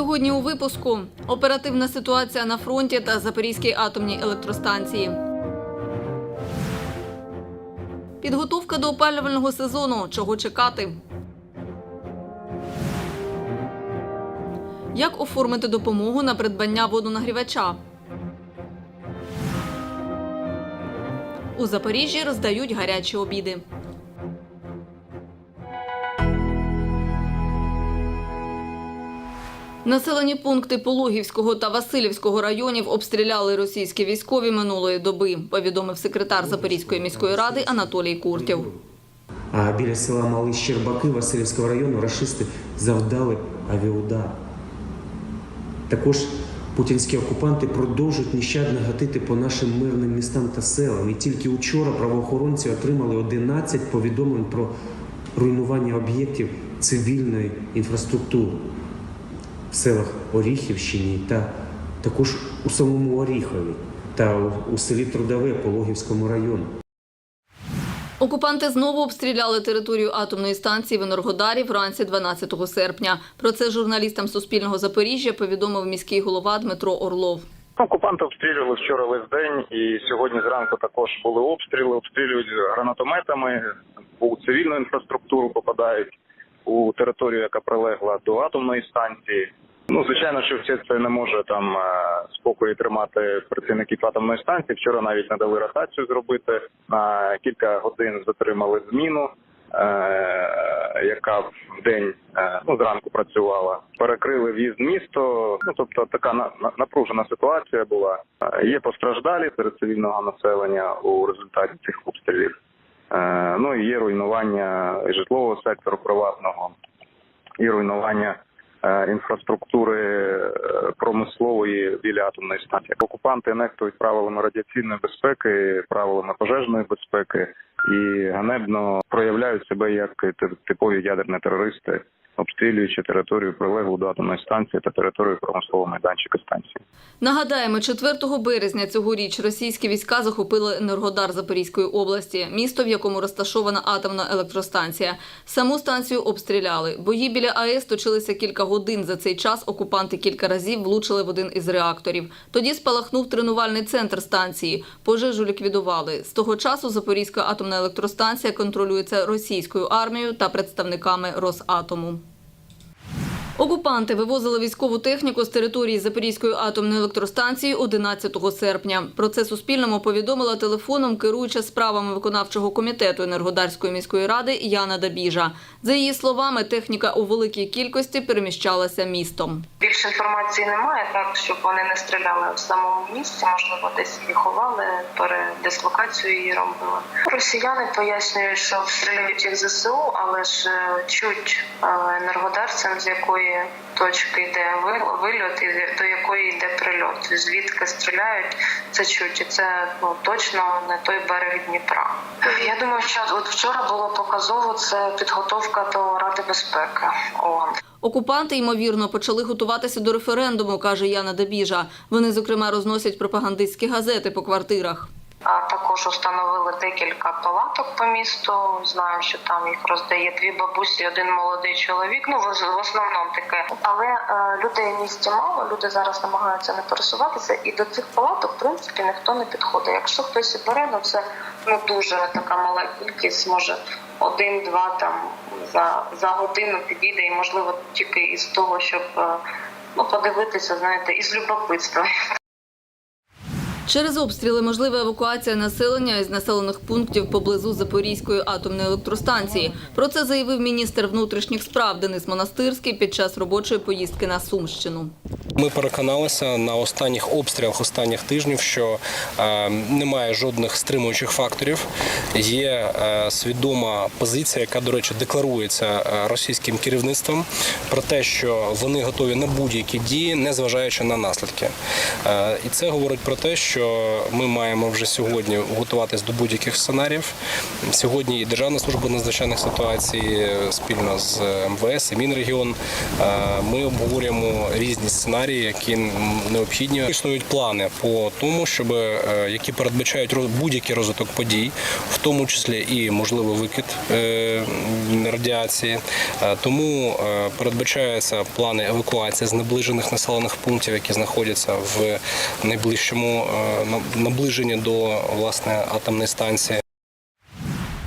Сьогодні у випуску оперативна ситуація на фронті та Запорізькій атомній електростанції. Підготовка до опалювального сезону. Чого чекати? Як оформити допомогу на придбання водонагрівача? У Запоріжжі роздають гарячі обіди. Населені пункти Пологівського та Васильівського районів обстріляли російські військові минулої доби, повідомив секретар Запорізької міської ради Анатолій Куртєв. А біля села Малий Щербаки Васильівського району рашисти завдали авіаудар. Також путінські окупанти продовжують нещадно гатити по нашим мирним містам та селам. І тільки учора правоохоронці отримали 11 повідомлень про руйнування об'єктів цивільної інфраструктури в селах Оріхівщині та також у самому Оріхові та у- селі Трудове Пологівському району. Окупанти знову обстріляли територію атомної станції в Енергодарі вранці 12 серпня. Про це журналістам Суспільного Запоріжжя повідомив міський голова Дмитро Орлов. Окупанти обстрілювали вчора весь день, і сьогодні зранку також були обстріли. Обстрілюють гранатометами у цивільну інфраструктуру, попадають у територію, яка прилегла до атомної станції. Ну, звичайно, що все це не може там е, спокою тримати працівників атомної станції. Вчора навіть не дали ротацію зробити. На кілька годин затримали зміну, е, яка в день е, ну зранку працювала. Перекрили в'їзд місто. Ну тобто така на- на- напружена ситуація була. Є постраждалі серед цивільного населення у результаті цих обстрілів. Ну і є руйнування житлового сектору приватного, і руйнування інфраструктури е, промислової біля атомної станції. Окупанти нехтують правилами радіаційної безпеки, правилами пожежної безпеки і ганебно проявляють себе як ти- типові ядерні терористи, обстрілюючи територію прилеглу до атомної станції та територію промислового майданчика станції. Нагадаємо, 4 березня цьогоріч російські війська захопили Енергодар Запорізької області, місто, в якому розташована атомна електростанція. Саму станцію обстріляли. Бої біля АЕС точилися кілька годин. За цей час окупанти кілька разів влучили в один із реакторів. Тоді спалахнув тренувальний центр станції. Пожежу ліквідували. З того часу Запорізька атомна електростанція контролюється російською армією та представниками Росатому. Окупанти вивозили військову техніку з території Запорізької атомної електростанції 11 серпня. Про це Суспільному повідомила телефоном керуюча справами виконавчого комітету Енергодарської міської ради Яна Дабіжа. За її словами, техніка у великій кількості переміщалася містом. Більше інформації немає, так щоб вони не стріляли в самому місці, можливо, десь її ховали, передислокацію її робили. Росіяни пояснюють, що обстрілюють їх ЗСУ, але ж е, чуть е, енергодарцям, з якої точки йде вильот і до якої йде прильот. Звідки стріляють, це чуть. І це ну точно не той берег Дніпра. Я думаю, що от вчора було показово це підготовка до Ради безпеки ООН. Окупанти, ймовірно, почали готуватися до референдуму, каже Яна Дабіжа. Вони, зокрема, розносять пропагандистські газети по квартирах. А також установили декілька палаток по місту. Знаю, що там їх роздає дві бабусі, один молодий чоловік. Ну в основному таке. Але е, людей в місті мало. Люди зараз намагаються не пересуватися, і до цих палаток, в принципі, ніхто не підходить. Якщо хтось і бере, ну це ну дуже така мала кількість, може один-два там за, за годину підійде, і можливо тільки із того, щоб е, ну подивитися, знаєте, із любопитства. Через обстріли можлива евакуація населення із населених пунктів поблизу Запорізької атомної електростанції. Про це заявив міністр внутрішніх справ Денис Монастирський під час робочої поїздки на Сумщину. Ми переконалися на останніх обстрілах останніх тижнів, що е, немає жодних стримуючих факторів. Є е, свідома позиція, яка, до речі, декларується е, російським керівництвом про те, що вони готові на будь-які дії, незважаючи на наслідки. І це говорить про те, що що ми маємо вже сьогодні готуватись до будь-яких сценаріїв. Сьогодні і Державна служба надзвичайних ситуацій е, спільно з МВС і Мінрегіон. е, Ми обговорюємо різні сценарії, які необхідні. Існують плани по тому, щоб е, які передбачають будь-який розвиток подій, в тому числі і можливо викид е, радіації. Е, Тому е, передбачаються плани евакуації з наближених населених пунктів, які знаходяться в найближчому на- наближенні до власне атомної станції.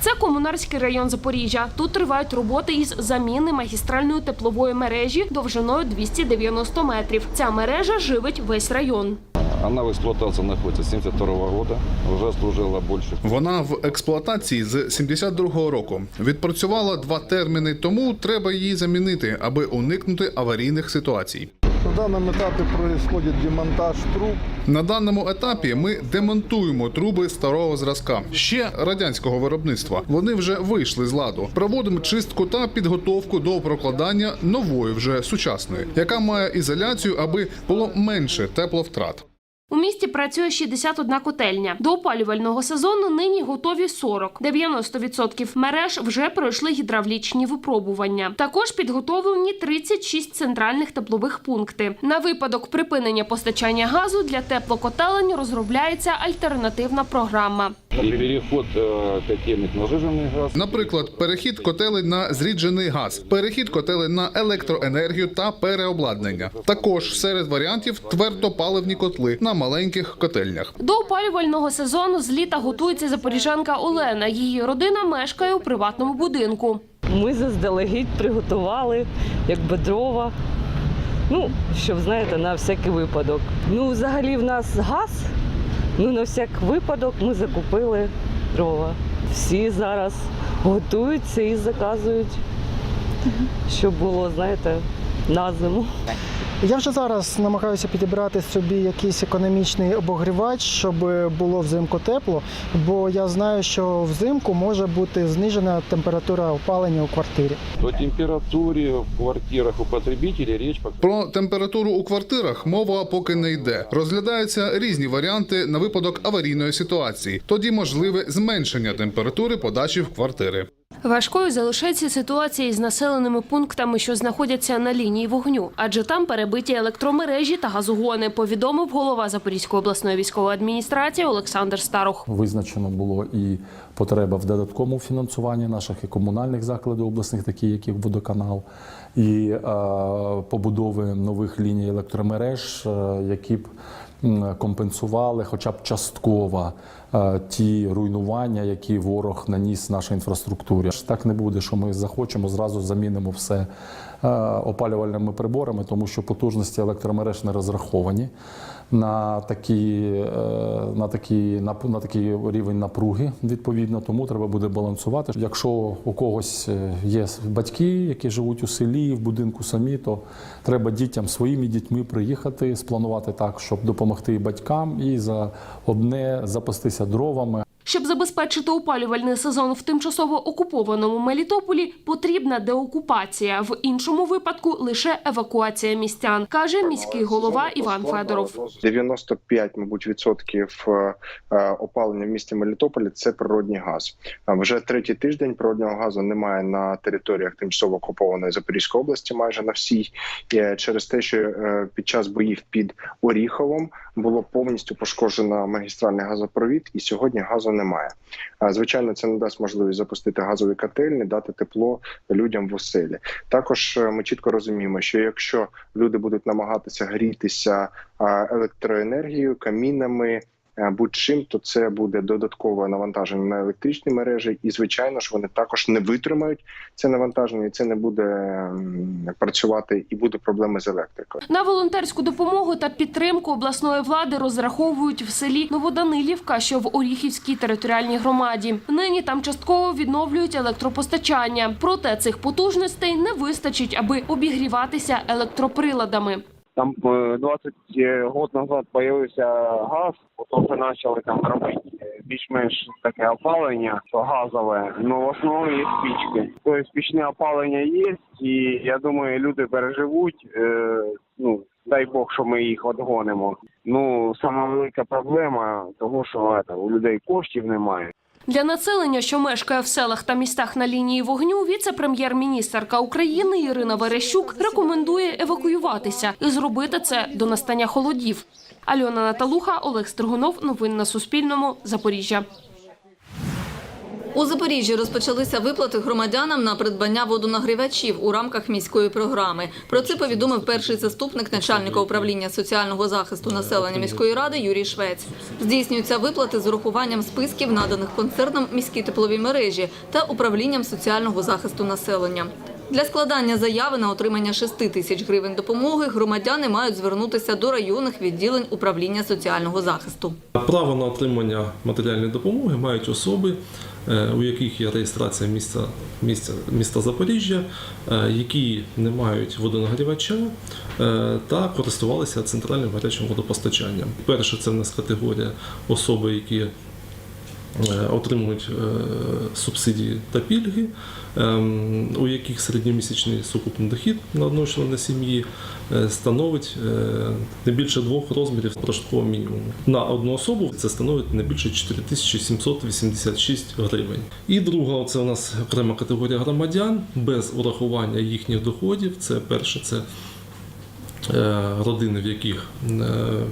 Це комунарський район Запоріжжя. Тут тривають роботи із заміни магістральної теплової мережі довжиною 290 метрів. Ця мережа живить весь район. Она в эксплуатации находится с 72 года, уже служила больше. Вона в експлуатації з 72-го року. Відпрацювала два терміни, тому треба її замінити, аби уникнути аварійних ситуацій. На етапі проходить демонтаж труб. На даному етапі ми демонтуємо труби старого зразка ще радянського виробництва. Вони вже вийшли з ладу. Проводимо чистку та підготовку до прокладання нової, вже сучасної, яка має ізоляцію, аби було менше тепловтрат. У місті працює 61 котельня. До опалювального сезону нині готові 40. 90% мереж вже пройшли гідравлічні випробування. Також підготовлені 36 центральних теплових пункти. На випадок припинення постачання газу для теплокотелень розробляється альтернативна програма. И переход э, котельных на сжиженный газ. Наприклад, перехід котелень на зріджений газ, перехід котелень на електроенергію та переобладнання. Також серед варіантів твердопаливні котли на маленьких котельнях. До опалювального сезону з літа готується запоріжанка Олена. Її родина мешкає у приватному будинку. Ми заздалегідь приготували якби дрова. Ну, щоб знаєте, на всякий випадок. Ну, взагалі в нас газ. Ну, на всяк випадок ми закупили дрова. Всі зараз готуються і заказують, щоб було, знаєте, на зиму. Я вже зараз намагаюся підібрати собі якийсь економічний обогрівач, щоб було взимку тепло, бо я знаю, що взимку може бути знижена температура опалення у квартирі. О температуре в квартирах у потребителей речь пока Про температуру у квартирах мова поки не йде. Розглядаються різні варіанти на випадок аварійної ситуації. Тоді можливе зменшення температури подачі в квартири. Важкою залишається ситуація із населеними пунктами, що знаходяться на лінії вогню, адже там перебиті електромережі та газогони. Повідомив голова Запорізької обласної військової адміністрації Олександр Старух. Визначено було і потреба в додатковому фінансуванні наших і комунальних закладів обласних, такі як водоканал, і е, побудови нових ліній електромереж, е, які б компенсували хоча б частково ті руйнування, які ворог наніс нашій інфраструктурі. Так не буде, що ми захочемо, зразу замінимо все е, опалювальними приборами, тому що потужності електромереж не розраховані на такі, е, на такі на, на такий рівень напруги. Відповідно, тому треба буде балансувати. Якщо у когось е, є батьки, які живуть у селі, в будинку самі, то треба дітям своїми дітьми приїхати, спланувати так, щоб допомогти батькам, і за одне запастися дровами. Щоб забезпечити опалювальний сезон в тимчасово окупованому Мелітополі, потрібна деокупація. В іншому випадку лише евакуація містян, каже міський голова Іван Федоров. 95, мабуть, відсотків е, е, опалення в місті Мелітополі це природній газ. Вже третій тиждень природнього газу немає на територіях тимчасово окупованої Запорізької області, майже на всій, Е, через те, що під час боїв під Оріховом було повністю пошкоджено магістральний газопровід, і сьогодні газу немає. А, Звичайно, це не дасть можливість запустити газові котельні, дати тепло людям в оселі. Також е, ми чітко розуміємо, що якщо люди будуть намагатися грітися електроенергією, камінами. Е, Будь-чим, то це буде додаткове навантаження на електричні мережі, і звичайно ж вони також не витримають це навантаження, і це не буде працювати, і буде проблеми з електрикою. На волонтерську допомогу та підтримку обласної влади розраховують в селі Новоданилівка, що в Оріхівській територіальній громаді. Нині там частково відновлюють електропостачання. Проте цих потужностей не вистачить, аби обігріватися електроприладами. Там е, 20 років назад з'явився газ, потім вже почали там робити е, більш-менш таке опалення газове. Ну в основному є спічки. Тобто пічне опалення є, і я думаю, люди переживуть. Е, ну дай Бог, що ми їх одгонимо. Ну, сама велика проблема того, що е, у людей коштів немає. Для населення, що мешкає в селах та містах на лінії вогню, віце-прем'єр-міністерка України Ірина Верещук рекомендує евакуюватися і зробити це до настання холодів. Альона Наталуха, Олег Стригунов. Новини на Суспільному. Запоріжжя. У Запоріжжі розпочалися виплати громадянам на придбання водонагрівачів у рамках міської програми. Про це повідомив перший заступник начальника управління соціального захисту населення міської ради Юрій Швець. Здійснюються виплати з урахуванням списків, наданих концерном міські теплові мережі та управлінням соціального захисту населення. Для складання заяви на отримання 6 тисяч гривень допомоги громадяни мають звернутися до районних відділень управління соціального захисту. Право на отримання матеріальної допомоги мають особи, е, у яких є реєстрація міста, міста, міста Запоріжжя, е, які не мають водонагрівача е, та користувалися центральним гарячим водопостачанням. Перше, це в нас категорія особи, які отримують е, субсидії та пільги, ем, у яких середньомісячний сукупний дохід на одного члена сім'ї е, становить е, не більше двох розмірів прожиткового мінімуму. На одну особу це становить не більше 4786 гривень. І друга, це у нас окрема категорія громадян без урахування їхніх доходів. Це перше, це е, родини, в яких е,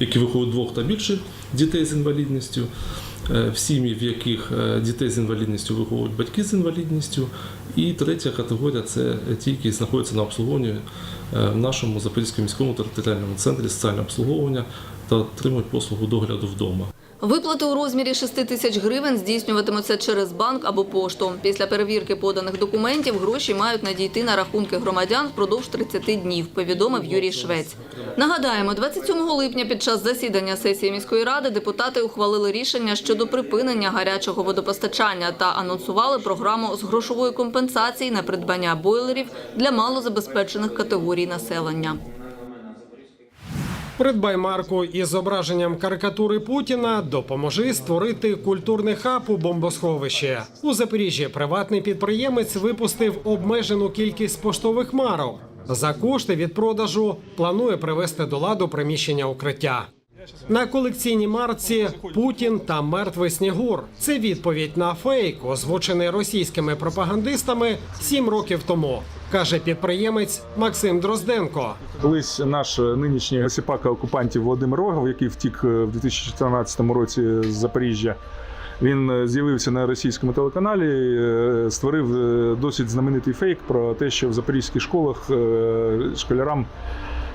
які виховують двох та більше дітей з інвалідністю, е, в сім'ї, в яких е, дітей з інвалідністю виховують батьки з інвалідністю. І третя категорія це ті, які знаходяться на обслуговуванні е, в нашому Запорізькому міському територіальному центрі соціального обслуговування та отримують послугу догляду вдома. Виплати у розмірі 6 тисяч гривень здійснюватимуться через банк або пошту. Після перевірки поданих документів гроші мають надійти на рахунки громадян впродовж 30 днів, повідомив Юрій Швець. Нагадаємо, 27 липня під час засідання сесії міської ради депутати ухвалили рішення щодо припинення гарячого водопостачання та анонсували програму з грошової компенсації на придбання бойлерів для малозабезпечених категорій населення. Придбай марку із зображенням карикатури Путіна. Допоможи створити культурний хаб у бомбосховище. У Запоріжжі приватний підприємець випустив обмежену кількість поштових марок. За кошти від продажу планує привести до ладу приміщення укриття. На колекційній марці Путін та мертвий Снігур. Це відповідь на фейк, озвучений російськими пропагандистами сім років тому, каже підприємець Максим Дрозденко. Колись наш нинішній гасіпака окупантів Володимир Рогов, який втік е, в 2014 році з Запоріжжя. Він е, з'явився на російському телеканалі, е, створив досить знаменитий фейк про те, що в запорізьких школах школярам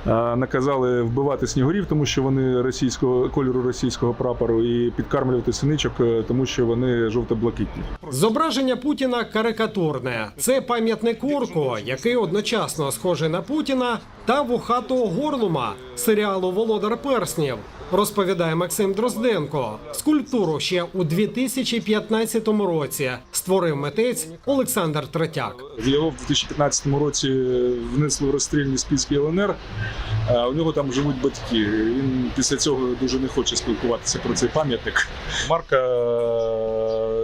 наказали вбивати снігурів, тому що вони російського кольору російського прапору, і підкармлювати синичок, е, тому що вони жовто-блакитні. Зображення Путіна карикатурне. Це пам'ятник Орко, який одночасно схожий на Путіна та вухатого горлума серіалу Володар Перснів. Розповідає Максим Дрозденко. Скульптуру ще у 2015 році створив митець Олександр Третяк. Його в 2015 році внесли в розстрільні списки ЛНР. А у нього там живуть батьки. Він після цього дуже не хоче спілкуватися про цей пам'ятник. Марка е,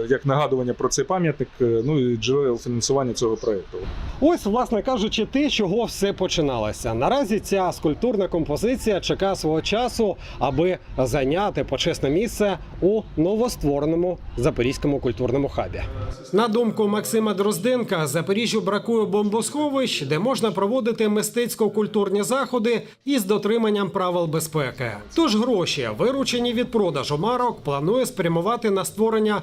як нагадування про цей пам'ятник, е, ну і джерел фінансування цього проєкту. Ось, власне кажучи, те, чого все починалося. Наразі ця скульптурна композиція чекає свого часу, аби зайняти почесне місце у новоствореному запорізькому культурному хабі. На думку Максима Дрозденка, Запоріжжю бракує бомбосховищ, де можна проводити мистецько-культурні заходи із дотриманням правил безпеки. Тож гроші, виручені від продажу марок, планує спрямувати на створення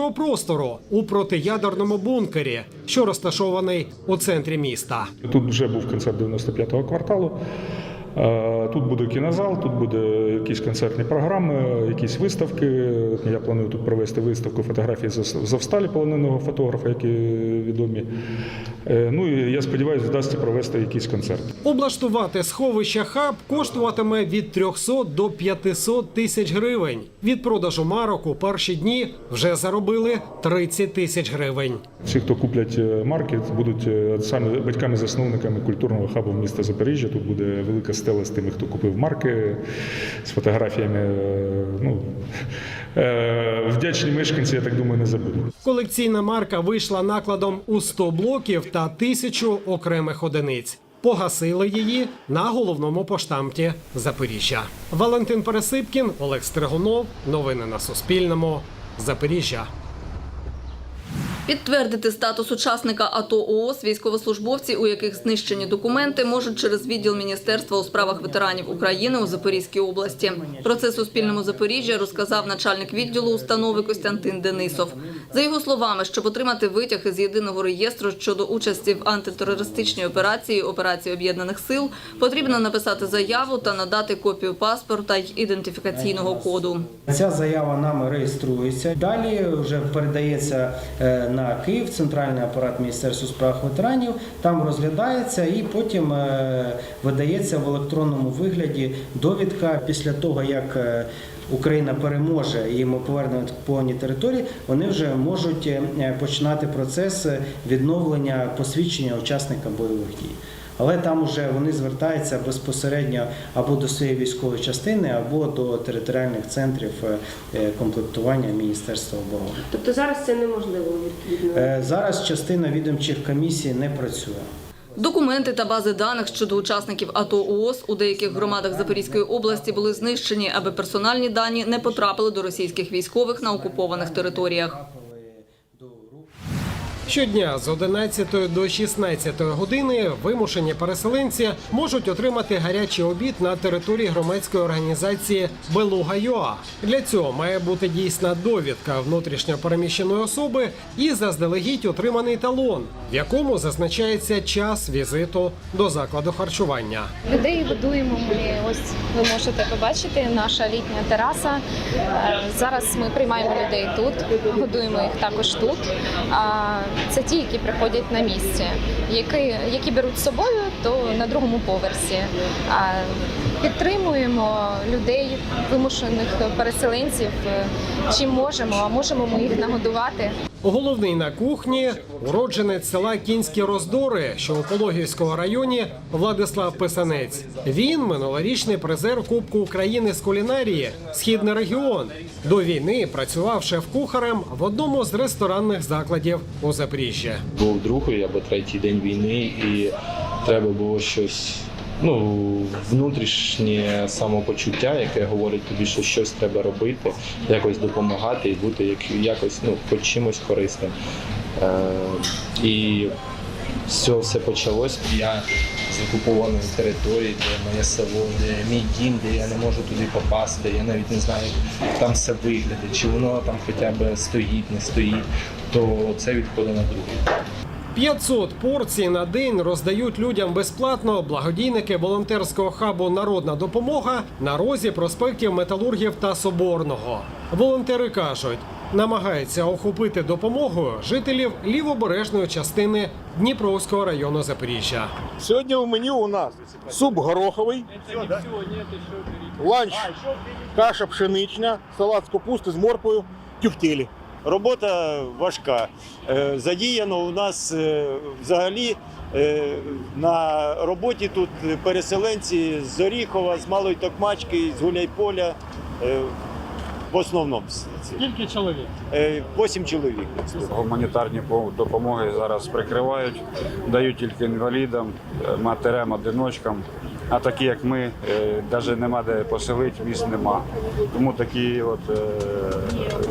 культурного простору у протиядерному бункері, що розташований у центрі міста. Тут вже був концерт 95-го кварталу. Е, Тут буде кінозал, тут буде якісь концертні програми, якісь виставки. Я планую тут провести виставку фотографій з з Австалі полоненого фотографа, які відомі. Е, Ну і я сподіваюся, вдасться провести якийсь концерт. Облаштувати сховище хаб коштуватиме від 300 до 500 тисяч гривень. Від продажу марок у перші дні вже заробили 30 тисяч гривень. Всі, хто куплять е, марки, будуть саме батьками-засновниками культурного хабу міста Запоріжжя. Тут буде велика стела з тими, хто купив марки з фотографіями. е, Ну, е, вдячні мешканці, я так думаю, не забудуть. Колекційна марка вийшла накладом у 100 блоків та тисячу окремих одиниць. погасили її на головному поштамті Запоріжжя. Валентин Пересипкін, Олег Стригунов. Новини на Суспільному. Запоріжжя. Підтвердити статус учасника АТО ООС військовослужбовці, у яких знищені документи, можуть через відділ Міністерства у справах ветеранів України у Запорізькій області. Про це Суспільному Запоріжжя розказав начальник відділу установи Костянтин Денисов. За його словами, щоб отримати витяг із єдиного реєстру щодо участі в антитерористичній операції операції об'єднаних сил, потрібно написати заяву та надати копію паспорта й ідентифікаційного коду. Ця заява нами реєструється. Далі вже передається е, на Київ, центральний апарат Міністерства справ ветеранів. Там розглядається і потім е, видається в електронному вигляді довідка після того, як е, Україна переможе і ми повернемо повні території, вони вже можуть е, починати процес відновлення посвідчення учасника бойових дій. Але там вже вони звертаються безпосередньо або до своєї військової частини, або до територіальних центрів е, комплектування Міністерства оборони. Тобто зараз це неможливо відповідно. Е, Зараз частина відомчих комісій не працює. Документи та бази даних щодо учасників АТО ООС у деяких громадах Запорізької області були знищені, аби персональні дані не потрапили до російських військових на окупованих територіях. Щодня з 11 до 16 години вимушені переселенці можуть отримати гарячий обід на території громадської організації Белуга ЮА. Для цього має бути дійсна довідка внутрішньо переміщеної особи і заздалегідь отриманий талон, в якому зазначається час візиту до закладу харчування. Людей годуємо ми. Ось ви можете побачити наша літня тераса. Е, Зараз ми приймаємо людей тут, годуємо їх також тут. Це ті, які приходять на місці, які, які беруть з собою, то на другому поверсі. А Підтримуємо людей, вимушених переселенців, е, чим можемо, а можемо ми їх нагодувати. Головний на кухні уродженець села Кінські Роздори, що у Пологівському районі Владислав Писанець. Він минулорічний призер Кубку України з кулінарії Східний регіон. До війни працював шеф-кухарем в одному з ресторанних закладів у Запоріжжі. Був другий або третій день війни, і треба було щось. Ну, внутрішнє самопочуття, яке говорить тобі, що щось треба робити, якось допомагати і бути як, якось, ну, хоч чимось корисним. Е, і цього все почалось. Я з окупованої території, де моє село, де мій дім, де я не можу туди попасти, я навіть не знаю, як там все виглядає, чи воно там хоча б стоїть, не стоїть, то це відходить на другий. 500 порцій на день роздають людям безплатно благодійники волонтерського хабу Народна допомога на розі проспектів Металургів та Соборного. Волонтери кажуть, намагаються охопити допомогою жителів лівобережної частини Дніпровського району Запоріжжя. Сьогодні в меню у нас суп гороховий, ланч, каша пшенична, салат з капусти з морквою, тюфтелі. Робота важка. Е, Задіяно у нас е, взагалі е, на роботі тут переселенці з Оріхова, з Малої Токмачки, з Гуляйполя. В основному Скільки чоловік? Восім чоловік. Гуманітарні допомоги зараз прикривають, дають тільки інвалідам, матерям, одиночкам. А такі, як ми, навіть нема де поселити, місць нема. Тому такі от е,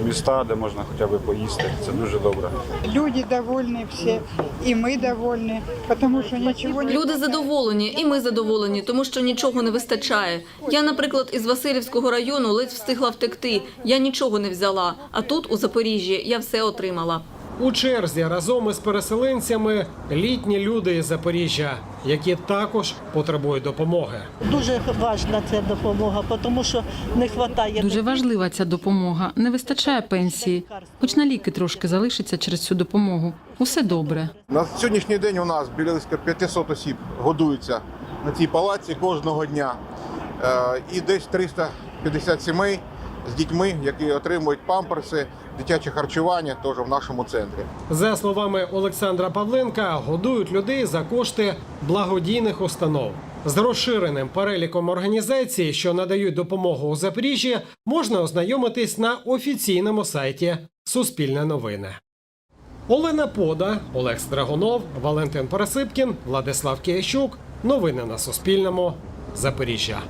міста, де можна хоча б поїсти, це дуже добре. Люди довольны все, и мы довольны, потому что ничего не... Люди задоволені, і ми задоволені, тому що нічого не вистачає. Я, наприклад, із Васильівського району ледь встигла втекти. Я нічого не взяла. А тут, у Запоріжжі, я все отримала. У черзі разом із переселенцями літні люди із Запоріжжя, які також потребують допомоги. Дуже важна ця допомога, тому що не вистачає. Дуже важлива ця допомога. Не вистачає пенсії. Хоч на ліки трошки залишиться через цю допомогу. Усе добре. На сьогоднішній день у нас біля близько 500 осіб годуються на цій палаці кожного дня. Е, І десь 350 сімей з дітьми, які отримують памперси, дитяче харчування, теж в нашому центрі. За словами Олександра Павленка, годують людей за кошти благодійних установ. З розширеним переліком організацій, що надають допомогу у Запоріжжі, можна ознайомитись на офіційному сайті Суспільне новини. Олена Пода, Олег Страгунов, Валентин Пересипкін, Владислав Киящук. Новини на Суспільному. Запоріжжя.